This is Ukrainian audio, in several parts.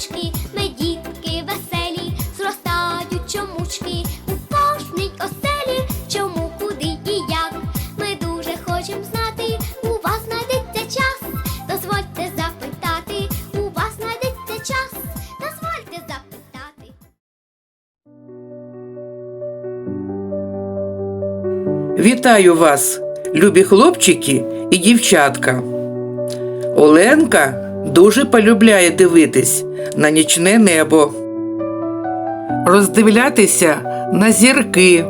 колючки, ми дітки веселі, зростають чомучки у кожній оселі. Чому, куди і як? Ми дуже хочемо знати. У вас знайдеться час. Дозвольте запитати. У вас знайдеться час. Дозвольте запитати. Вітаю вас, любі хлопчики і дівчатка. Оленка дуже полюбляє дивитись на нічне небо, роздивлятися на зірки.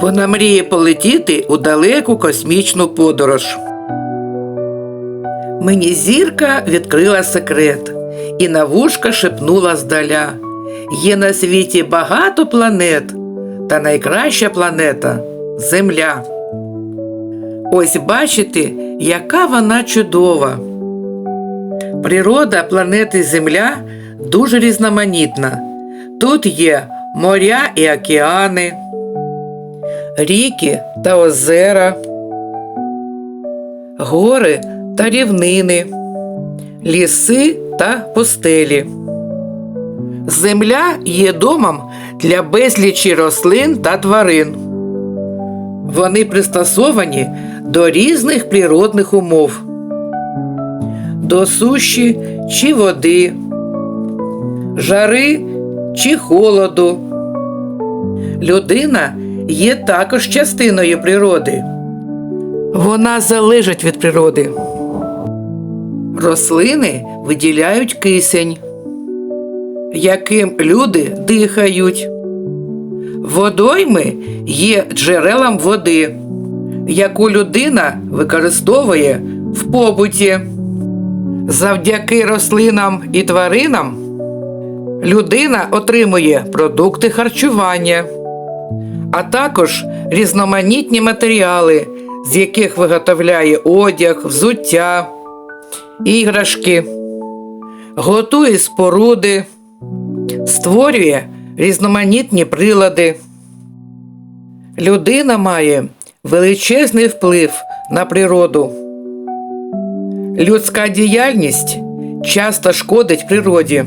Вона мріє полетіти у далеку космічну подорож. Мені зірка відкрила секрет і на вушка шепнула здаля. Є на світі багато планет, та найкраща планета Земля. Ось бачите, яка вона чудова. Природа планети Земля дуже різноманітна. Тут є моря і океани, ріки та озера, гори та рівнини, ліси та пустелі. Земля є домом для безлічі рослин та тварин. Вони пристосовані до різних природних умов, до суші чи води, жари чи холоду. Людина є також частиною природи. Вона залежить від природи. Рослини виділяють кисень, яким люди дихають. Водойми є джерелом води, яку людина використовує в побуті. Завдяки рослинам і тваринам людина отримує продукти харчування, а також різноманітні матеріали, з яких виготовляє одяг, взуття, іграшки, готує споруди, створює різноманітні прилади. Людина має величезний вплив на природу. Людська діяльність часто шкодить природі.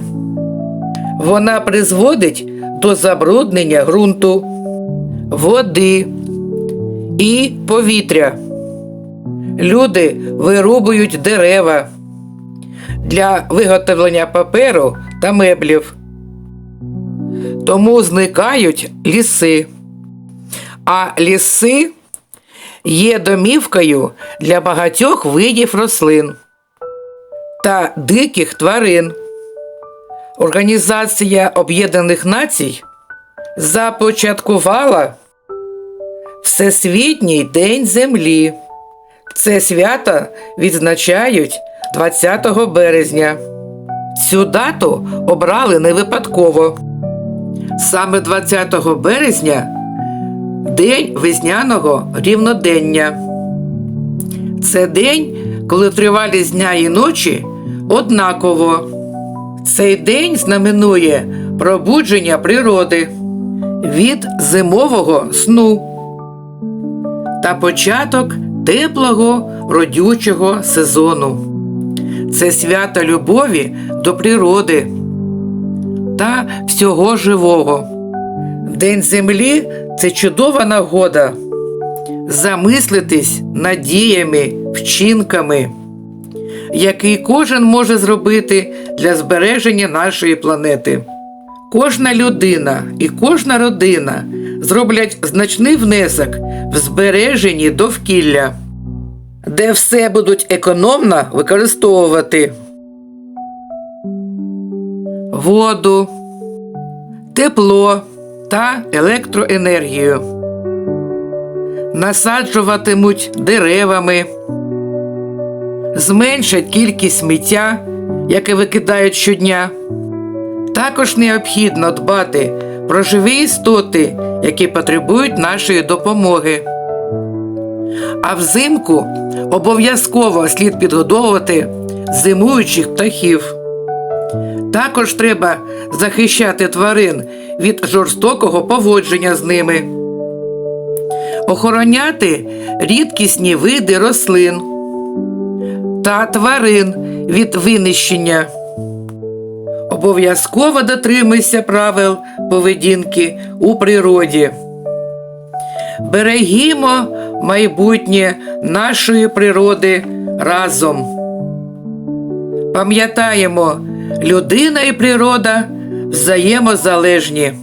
Вона призводить до забруднення ґрунту, води і повітря. Люди вирубують дерева для виготовлення паперу та меблів. Тому зникають ліси. А ліси є домівкою для багатьох видів рослин та диких тварин. Організація Об'єднаних Націй започаткувала Всесвітній День Землі. Це свято відзначають 20 березня. Цю дату обрали не випадково. Саме 20 березня день весняного рівнодення. Це день, коли тривалість дня і ночі однаково. Цей день знаменує пробудження природи від зимового сну та початок теплого родючого сезону. Це свято любові до природи та всього живого. День землі це чудова нагода замислитись надіями, вчинками, який кожен може зробити для збереження нашої планети. Кожна людина і кожна родина зроблять значний внесок в збереженні довкілля, де все будуть економно використовувати воду, тепло та електроенергію. Насаджуватимуть деревами, зменшать кількість сміття, яке викидають щодня. Також необхідно дбати про живі істоти, які потребують нашої допомоги. А взимку обов'язково слід підгодовувати зимуючих птахів. Також треба захищати тварин від жорстокого поводження з ними, охороняти рідкісні види рослин та тварин від винищення. Обов'язково дотримуйся правил поведінки у природі. Берегімо майбутнє нашої природи разом. Пам'ятаємо, людина і природа взаємозалежні.